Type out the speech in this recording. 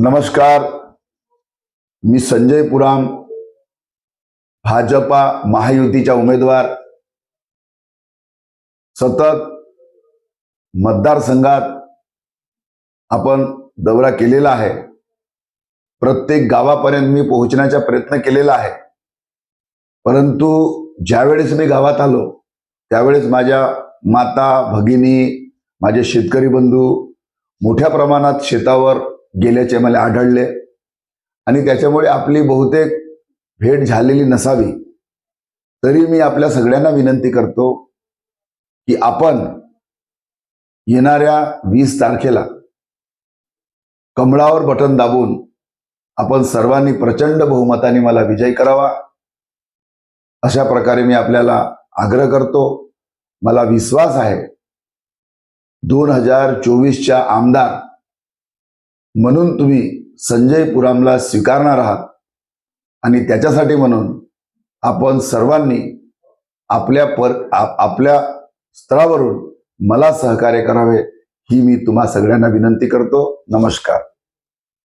नमस्कार. मी संजय पुराम भाजपा महायुतीच्या उमेदवार सतत मतदारसंघात आपण दौरा केलेला आहे. प्रत्येक गावापर्यंत मी पोहोचण्याचा प्रयत्न केलेला आहे. परंतु ज्यावेळेस मी गावात आलो त्यावेळेस माझ्या माता भगिनी माझे शेतकरी बंधू मोठ्या प्रमाणात शेतावर गेल्याचे मला आढळले. आणि त्याच्यामुळे आपली बहुतेक भेट झालेली नसावी. तरी मी आपल्या सगळ्यांना विनंती करतो की आपण येणाऱ्या वीस तारखेला कमळावर बटन दाबून आपण सर्वांनी प्रचंड बहुमताने मला विजय करावा. अशा प्रकारे मी आपल्याला आग्रह करतो. मला विश्वास आहे. दोन हजार चोवीसच्या आमदार म्हणून तुम्ही संजय पुरामला स्वीकारणार आहात. आणि त्याच्यासाठी म्हणून आपण सर्वांनी आपल्या पर आपल्या स्तरावरून मला सहकार्य करावे ही मी तुम्हा सगळ्यांना विनंती करतो. नमस्कार.